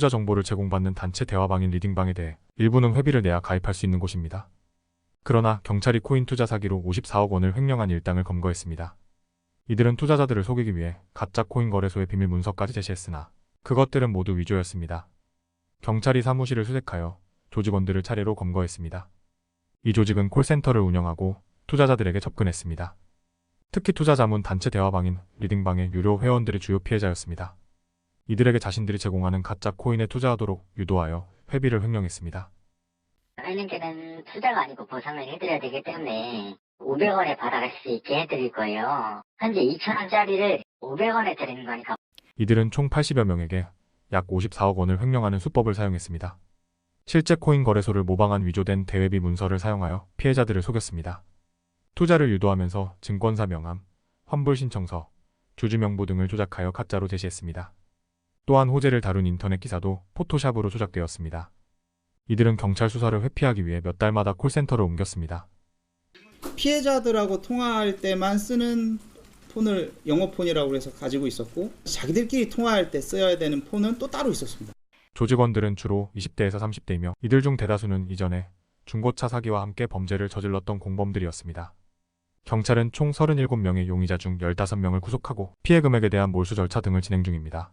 투자 정보를 제공받는 단체 대화방인 리딩방에 대해 일부는 회비를 내야 가입할 수 있는 곳입니다. 그러나 경찰이 코인 투자 사기로 54억 원을 횡령한 일당을 검거했습니다. 이들은 투자자들을 속이기 위해 가짜 코인 거래소의 비밀 문서까지 제시했으나 그것들은 모두 위조였습니다. 경찰이 사무실을 수색하여 조직원들을 차례로 검거했습니다. 이 조직은 콜센터를 운영하고 투자자들에게 접근했습니다. 특히 투자 자문 단체 대화방인 리딩방의 유료 회원들이 주요 피해자였습니다. 이들에게 자신들이 제공하는 가짜 코인에 투자하도록 유도하여 회비를 횡령했습니다. 회원님께는 투자가 아니고 보상을 해드려야 되기 때문에 500원에 받아갈 수 있게 해드릴 거예요. 현재 2,000원짜리를 500원에 드리는 거니까 이들은 총 80여 명에게 약 54억 원을 횡령하는 수법을 사용했습니다. 실제 코인 거래소를 모방한 위조된 대회비 문서를 사용하여 피해자들을 속였습니다. 투자를 유도하면서 증권사 명함, 환불 신청서, 주주 명부 등을 조작하여 가짜로 제시했습니다. 또한 호재를 다룬 인터넷 기사도 포토샵으로 조작되었습니다. 이들은 경찰 수사를 회피하기 위해 몇 달마다 콜센터를 옮겼습니다. 피해자들하고 통화할 때만 쓰는 폰을 영어폰이라고 해서 가지고 있었고 자기들끼리 통화할 때 써야 되는 폰은 또 따로 있었습니다. 조직원들은 주로 20대에서 30대이며 이들 중 대다수는 이전에 중고차 사기와 함께 범죄를 저질렀던 공범들이었습니다. 경찰은 총 37명의 용의자 중 15명을 구속하고 피해 금액에 대한 몰수 절차 등을 진행 중입니다.